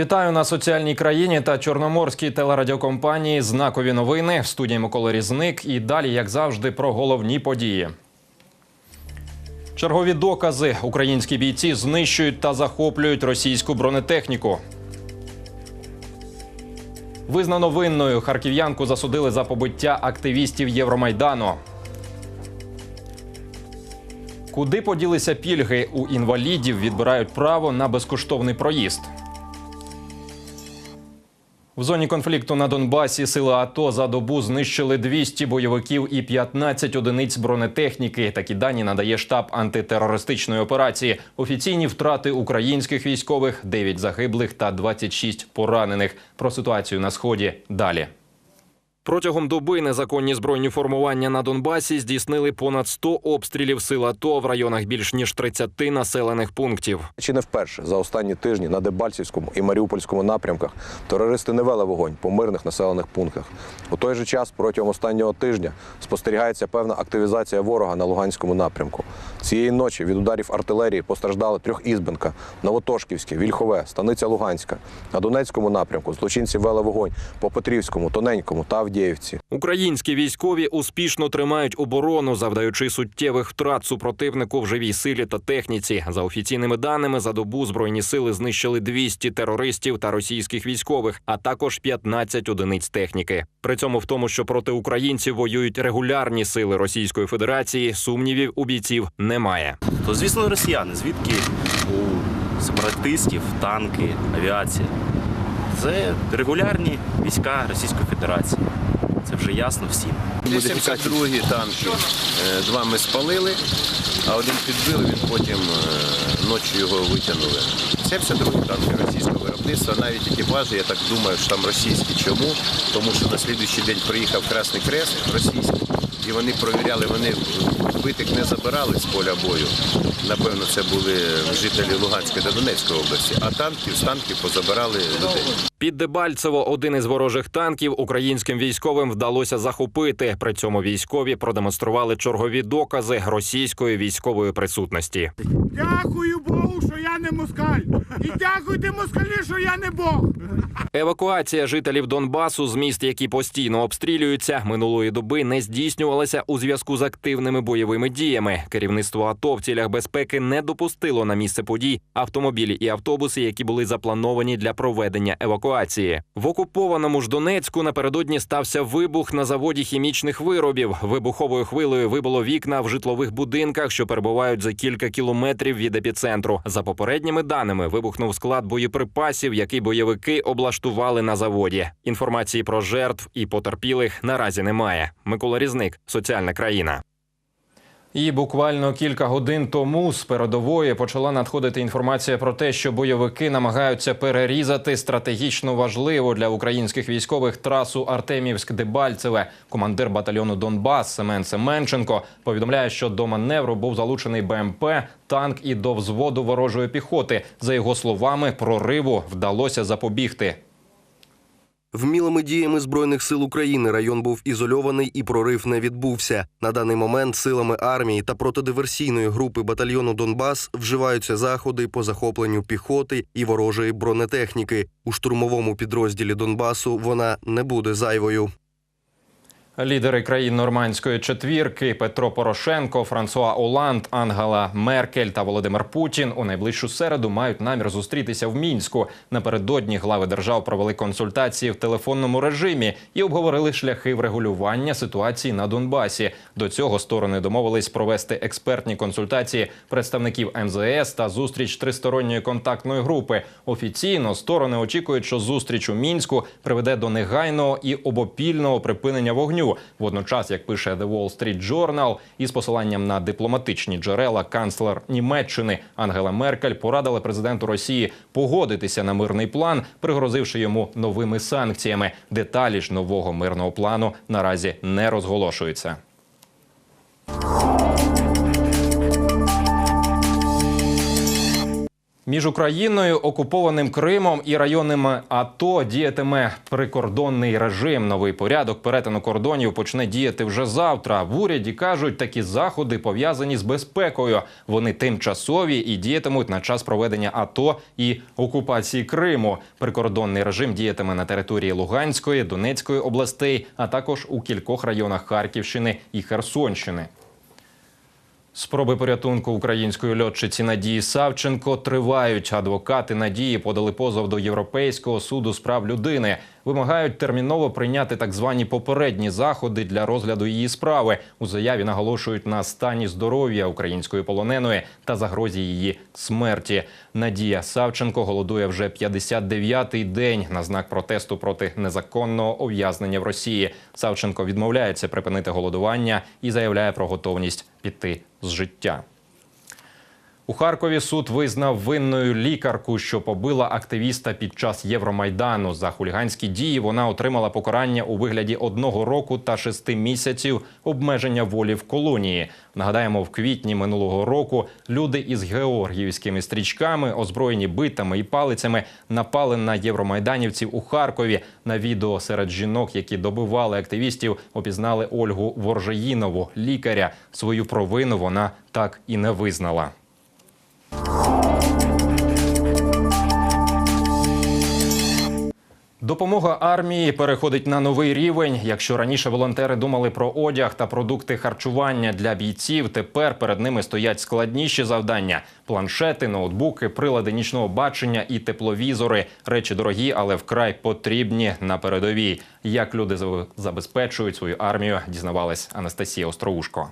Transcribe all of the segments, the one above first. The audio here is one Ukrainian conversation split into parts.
Вітаю на соціальній країні та чорноморській телерадіокомпанії Знакові новини в студії Микола Різник. І далі, як завжди, про головні події. Чергові докази українські бійці знищують та захоплюють російську бронетехніку. Визнано винною харків'янку засудили за побиття активістів Євромайдану. Куди поділися пільги у інвалідів, відбирають право на безкоштовний проїзд. В зоні конфлікту на Донбасі сили АТО за добу знищили 200 бойовиків і 15 одиниць бронетехніки. Такі дані надає штаб антитерористичної операції. Офіційні втрати українських військових 9 загиблих та 26 поранених. Про ситуацію на сході далі. Протягом доби незаконні збройні формування на Донбасі здійснили понад 100 обстрілів сил АТО в районах більш ніж 30 населених пунктів. Чи не вперше за останні тижні на Дебальцівському і Маріупольському напрямках терористи не вели вогонь по мирних населених пунктах. У той же час протягом останнього тижня спостерігається певна активізація ворога на Луганському напрямку. Цієї ночі від ударів артилерії постраждали Трьохізбенка, Новотошківське, Вільхове, Станиця Луганська. На Донецькому напрямку злочинці вели вогонь по Петрівському, Тоненькому та Авдіївці. Українські військові успішно тримають оборону, завдаючи суттєвих втрат супротивнику в живій силі та техніці. За офіційними даними, за добу збройні сили знищили 200 терористів та російських військових, а також 15 одиниць техніки. При цьому в тому, що проти українців воюють регулярні сили Російської Федерації, сумнівів у бійців немає. то звісно росіяни. Звідки у сепаратистів танки, авіація? Це регулярні війська Російської Федерації. Це вже ясно всім. 82-гі танки. Е, Два ми спалили, а один підбили, він потім е, ночі його витягнули. 72-гі танки російського виробництва, навіть екіпажі, я так думаю, що там російські. Чому? Тому що на слідуючий день приїхав Красний Крест російський, і вони провіряли, вони вбитих не забирали з поля бою. Напевно, це були жителі Луганської та Донецької області, а танків з танків позабирали людей. Під Дебальцево один із ворожих танків українським військовим вдалося захопити. При цьому військові продемонстрували чергові докази російської військової присутності. Дякую Богу, що я не москаль. І дякуйте москалі, що я не Бог. Евакуація жителів Донбасу з міст, які постійно обстрілюються, минулої доби не здійснювалася у зв'язку з активними бойовими діями. Керівництво АТО в цілях безпеки не допустило на місце подій автомобілі і автобуси, які були заплановані для проведення евакуації. В окупованому ж Донецьку напередодні стався вибух на заводі хімічних виробів. Вибуховою хвилею вибило вікна в житлових будинках, що перебувають за кілька кілометрів від епіцентру. За попередніми даними вибухнув склад боєприпасів, який бойовики облаштували на заводі. Інформації про жертв і потерпілих наразі немає. Микола Різник, соціальна країна. І буквально кілька годин тому з передової почала надходити інформація про те, що бойовики намагаються перерізати стратегічно важливу для українських військових трасу Артемівськ-Дебальцеве. Командир батальйону Донбас Семен Семенченко повідомляє, що до маневру був залучений БМП, танк і до взводу ворожої піхоти. За його словами, прориву вдалося запобігти. Вмілими діями збройних сил України район був ізольований і прорив не відбувся. На даний момент силами армії та протидиверсійної групи батальйону Донбас вживаються заходи по захопленню піхоти і ворожої бронетехніки. У штурмовому підрозділі Донбасу вона не буде зайвою. Лідери країн нормандської четвірки Петро Порошенко, Франсуа Оланд, Ангела Меркель та Володимир Путін у найближчу середу мають намір зустрітися в мінську. Напередодні глави держав провели консультації в телефонному режимі і обговорили шляхи врегулювання ситуації на Донбасі. До цього сторони домовились провести експертні консультації представників МЗС та зустріч тристоронньої контактної групи. Офіційно сторони очікують, що зустріч у мінську приведе до негайного і обопільного припинення вогню. Водночас, як пише The Wall Street Journal, із посиланням на дипломатичні джерела, канцлер Німеччини Ангела Меркель порадила президенту Росії погодитися на мирний план, пригрозивши йому новими санкціями. Деталі ж нового мирного плану наразі не розголошуються. Між Україною, окупованим Кримом і районами АТО діятиме прикордонний режим. Новий порядок перетину кордонів почне діяти вже завтра. В уряді кажуть, такі заходи пов'язані з безпекою. Вони тимчасові і діятимуть на час проведення АТО і окупації Криму. Прикордонний режим діятиме на території Луганської, Донецької областей, а також у кількох районах Харківщини і Херсонщини. Спроби порятунку української льотчиці Надії Савченко тривають. Адвокати Надії подали позов до Європейського суду з прав людини. Вимагають терміново прийняти так звані попередні заходи для розгляду її справи. У заяві наголошують на стані здоров'я української полоненої та загрозі її смерті. Надія Савченко голодує вже 59-й день на знак протесту проти незаконного ув'язнення в Росії. Савченко відмовляється припинити голодування і заявляє про готовність піти з життя. У Харкові суд визнав винною лікарку, що побила активіста під час Євромайдану. За хуліганські дії вона отримала покарання у вигляді одного року та шести місяців обмеження волі в колонії. Нагадаємо, в квітні минулого року люди із георгіївськими стрічками, озброєні битами і палицями, напали на євромайданівців у Харкові. На відео серед жінок, які добивали активістів, опізнали Ольгу Воржаїнову, лікаря. Свою провину вона так і не визнала. Допомога армії переходить на новий рівень. Якщо раніше волонтери думали про одяг та продукти харчування для бійців, тепер перед ними стоять складніші завдання: планшети, ноутбуки, прилади нічного бачення і тепловізори. Речі дорогі, але вкрай потрібні на передовій. Як люди забезпечують свою армію, дізнавалась Анастасія Остроушко.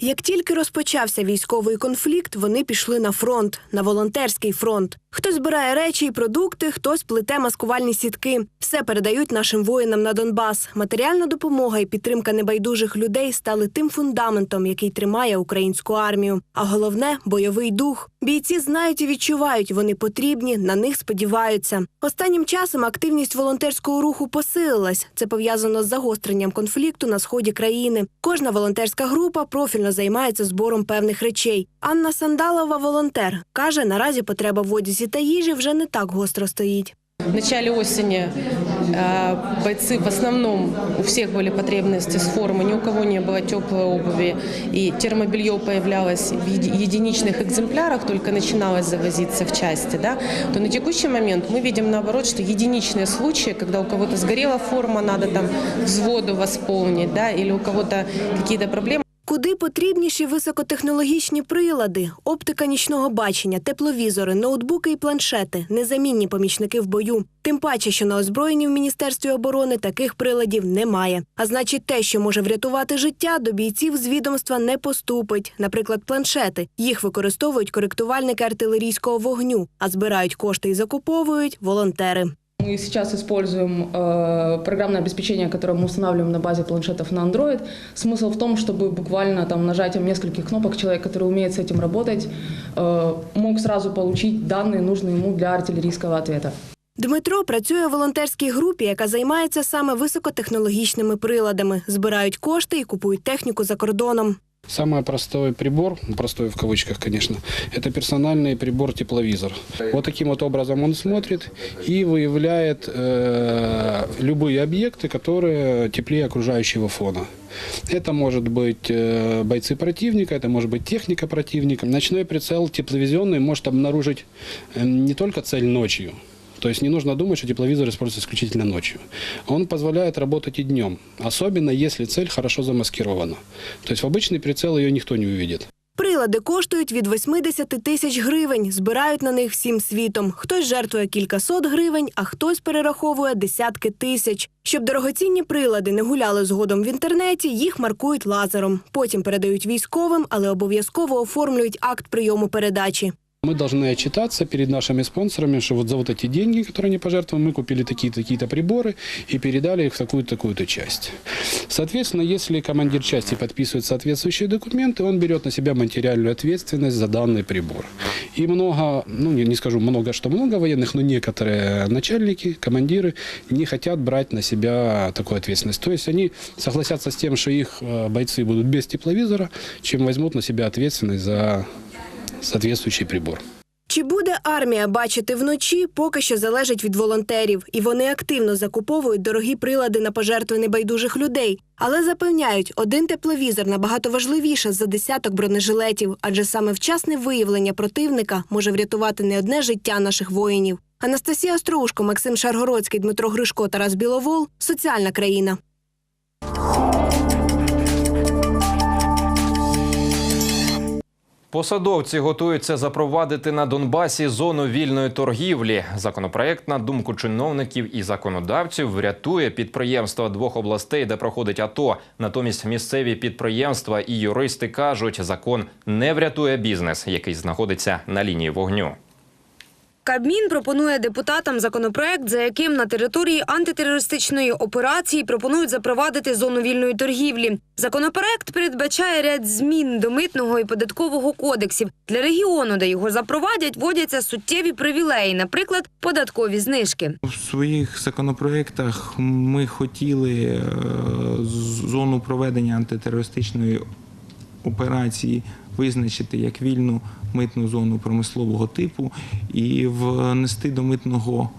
Як тільки розпочався військовий конфлікт, вони пішли на фронт, на волонтерський фронт. Хтось збирає речі і продукти, хтось плете маскувальні сітки. Все передають нашим воїнам на Донбас. Матеріальна допомога і підтримка небайдужих людей стали тим фундаментом, який тримає українську армію. А головне бойовий дух. Бійці знають і відчувають, вони потрібні, на них сподіваються. Останнім часом активність волонтерського руху посилилась. Це пов'язано з загостренням конфлікту на сході країни. Кожна волонтерська група профільно займається збором певних речей. Анна Сандалова, волонтер, каже, наразі потреба в одязі та їжі вже не так гостро стоїть. В начале осени э, бойцы в основном у всех были потребности с формы, ни у кого не было теплой обуви, и термобелье появлялось в еди- единичных экземплярах, только начиналось завозиться в части, да, то на текущий момент мы видим наоборот, что единичные случаи, когда у кого-то сгорела форма, надо там взводу восполнить, да, или у кого-то какие-то проблемы. Куди потрібніші високотехнологічні прилади, оптика нічного бачення, тепловізори, ноутбуки і планшети, незамінні помічники в бою. Тим паче, що на озброєнні в міністерстві оборони таких приладів немає. А значить, те, що може врятувати життя, до бійців з відомства не поступить. Наприклад, планшети. Їх використовують коректувальники артилерійського вогню, а збирають кошти і закуповують волонтери. Мы сейчас используем э, программное обеспечение, которое мы устанавливаем на базе планшетов на Android. Смысл в том, чтобы буквально там нажатием нескольких кнопок человек, который умеет с этим работать, э, мог сразу получить данные, нужные ему для артиллерийского ответа. Дмитро працює в волонтерській групі, яка займається саме високотехнологічними приладами. Збирають кошти і купують техніку за кордоном. Самый простой прибор, ну, простой в кавычках, конечно, это персональный прибор-тепловизор. Вот таким вот образом он смотрит и выявляет э, любые объекты, которые теплее окружающего фона. Это может быть э, бойцы противника, это может быть техника противника. Ночной прицел тепловизионный может обнаружить э, не только цель ночью, то есть не нужно думать, что тепловизор используется исключительно ночью. Он позволяет работать и днем, особенно если цель хорошо замаскирована. То есть в обычный прицел ее никто не увидит. Прилади коштують від 80 тисяч гривень. Збирають на них всім світом. Хтось жертвує кількасот гривень, а хтось перераховує десятки тисяч. Щоб дорогоцінні прилади не гуляли згодом в інтернеті, їх маркують лазером. Потім передають військовим, але обов'язково оформлюють акт прийому передачі. Мы должны отчитаться перед нашими спонсорами, что вот за вот эти деньги, которые они пожертвовали, мы купили такие-то такие приборы и передали их в такую-то такую-то часть. Соответственно, если командир части подписывает соответствующие документы, он берет на себя материальную ответственность за данный прибор. И много, ну не, не скажу много, что много военных, но некоторые начальники, командиры не хотят брать на себя такую ответственность. То есть они согласятся с тем, что их э, бойцы будут без тепловизора, чем возьмут на себя ответственность за соответствующий прибор. Чи буде армія бачити вночі, поки що залежить від волонтерів, і вони активно закуповують дорогі прилади на пожертви небайдужих людей. Але запевняють, один тепловізор набагато важливіше за десяток бронежилетів, адже саме вчасне виявлення противника може врятувати не одне життя наших воїнів. Анастасія Остроушко, Максим Шаргородський, Дмитро Гришко, Тарас Біловол. Соціальна країна. Посадовці готуються запровадити на Донбасі зону вільної торгівлі. Законопроект, на думку чиновників і законодавців, врятує підприємства двох областей, де проходить АТО. Натомість місцеві підприємства і юристи кажуть, закон не врятує бізнес, який знаходиться на лінії вогню. Кабмін пропонує депутатам законопроект, за яким на території антитерористичної операції пропонують запровадити зону вільної торгівлі. Законопроект передбачає ряд змін до митного і податкового кодексів. Для регіону, де його запровадять, вводяться суттєві привілеї, наприклад, податкові знижки. В своїх законопроєктах ми хотіли е, зону проведення антитерористичної операції визначити як вільну митну зону промислового типу і внести до митного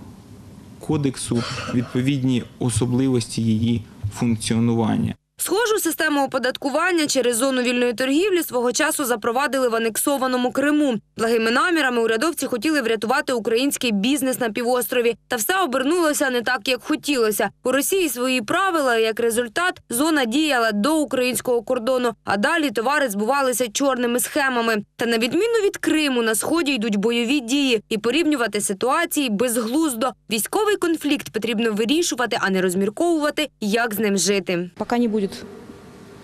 кодексу відповідні особливості її функціонування. Схожу систему оподаткування через зону вільної торгівлі свого часу запровадили в анексованому Криму. Благими намірами урядовці хотіли врятувати український бізнес на півострові. Та все обернулося не так, як хотілося. У Росії свої правила. Як результат, зона діяла до українського кордону, а далі товари збувалися чорними схемами. Та на відміну від Криму на сході йдуть бойові дії, і порівнювати ситуації безглуздо. Військовий конфлікт потрібно вирішувати, а не розмірковувати, як з ним жити. Пока не будет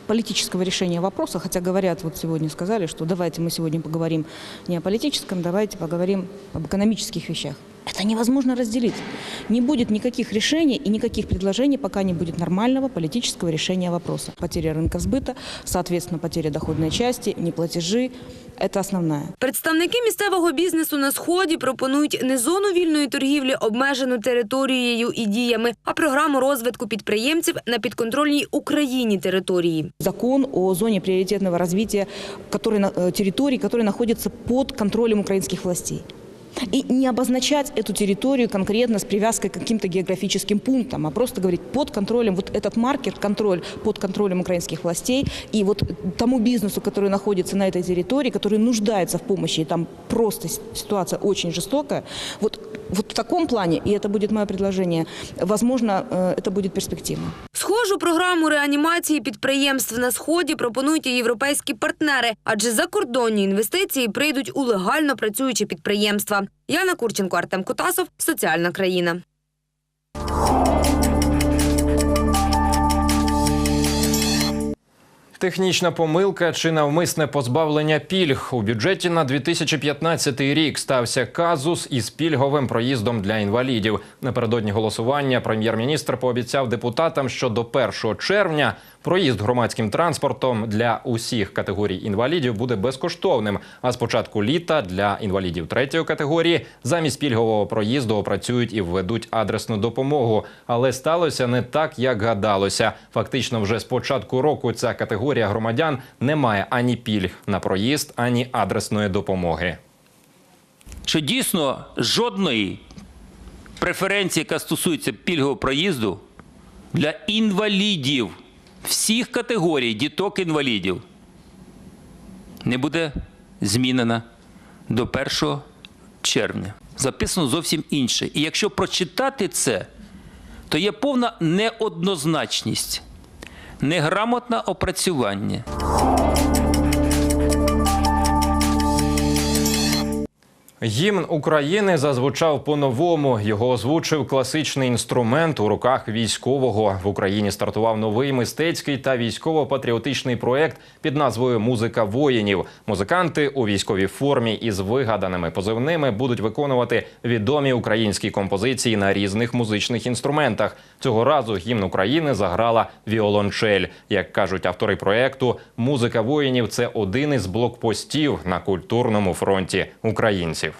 политического решения вопроса, хотя говорят, вот сегодня сказали, что давайте мы сегодня поговорим не о политическом, давайте поговорим об экономических вещах. Это невозможно разделить. Не будет никаких решений и никаких предложений, пока не будет нормального политического решения вопроса. Потеря рынка сбыта, соответственно, потеря доходной части, неплатежи – это основная. Представники місцевого бізнесу на сході пропонують не зону вільної торгівлі, обмежену територією і діями, а програму розвитку підприємців на підконтрольній Україні території. Закон о зоне приоритетного развития который, на- э, территорий, которые находятся под контролем украинских властей. И не обозначать эту территорию конкретно с привязкой к каким-то географическим пунктам, а просто говорить под контролем, вот этот маркер, контроль под контролем украинских властей, и вот тому бизнесу, который находится на этой территории, который нуждается в помощи, и там просто с- ситуация очень жестокая, вот, вот в таком плане, и это будет мое предложение, возможно, э, это будет перспективно. Схожу програму реанімації підприємств на сході пропонують і європейські партнери, адже закордонні інвестиції прийдуть у легально працюючі підприємства. Яна Курченко, Артем Кутасов, Соціальна країна. Технічна помилка чи навмисне позбавлення пільг у бюджеті на 2015 рік стався казус із пільговим проїздом для інвалідів. Напередодні голосування прем'єр-міністр пообіцяв депутатам, що до 1 червня проїзд громадським транспортом для усіх категорій інвалідів буде безкоштовним. А з початку літа для інвалідів третьої категорії замість пільгового проїзду опрацюють і введуть адресну допомогу. Але сталося не так, як гадалося. Фактично, вже з початку року ця категорія громадян не має ані пільг на проїзд, ані адресної допомоги. що дійсно жодної преференції, яка стосується пільгового проїзду для інвалідів всіх категорій діток інвалідів не буде змінена до 1 червня. Записано зовсім інше. І якщо прочитати це, то є повна неоднозначність, неграмотне опрацювання. Гімн України зазвучав по-новому. Його озвучив класичний інструмент у руках військового. В Україні стартував новий мистецький та військово-патріотичний проект під назвою Музика воїнів. Музиканти у військовій формі із вигаданими позивними будуть виконувати відомі українські композиції на різних музичних інструментах. Цього разу гімн України заграла віолончель. Як кажуть автори проекту, музика воїнів це один із блокпостів на культурному фронті українців.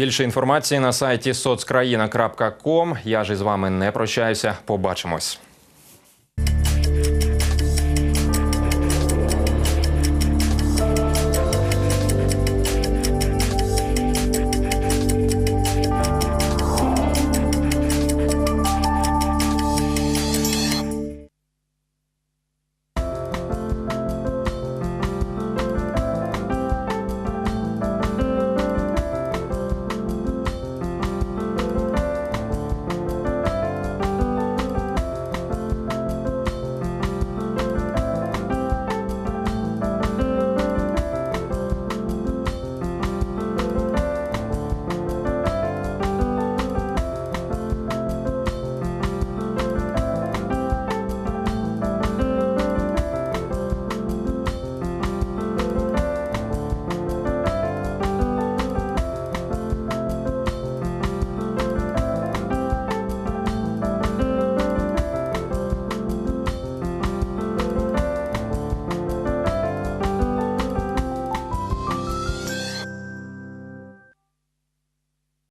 Більше інформації на сайті соцкраїна.ком. Я ж із вами не прощаюся. Побачимось.